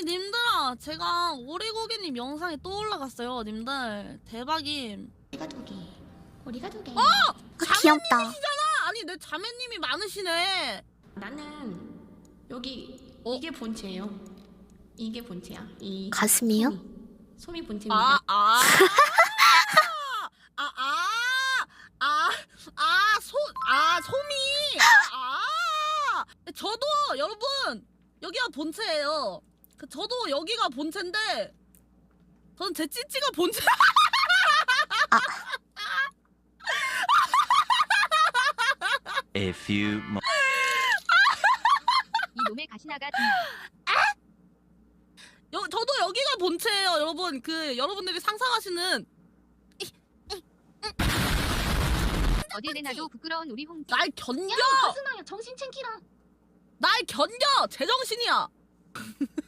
아니 님들아 제가 오리고기님 영상이 또 올라갔어요 님들 대박임 우리가 두 개. 우리가 두 개. 어! 아, 귀엽다. 아, 아니 내 자매님이 많으시네 나는 여기 어? 이게 본체예요. 이게 본체야. 이 가슴이요? 소미, 소미 본체입니다. 아, 아. 아, 아. 아, 아, 소, 아, 소미. 아, 아. 저도 여러분 여기가 본체예요. 그 저도 여기가 본체인데 저는 제 찌찌가 본체. A few mo- 이놈의 가시나가 여, 저도 여기가 본체예요, 여러분. 그 여러분들이 상상하시는 어딜 내놔도 부끄러운 우리 홍 날 견뎌. 가스나야 정신 챙기라. 날 견뎌. 제정신이야.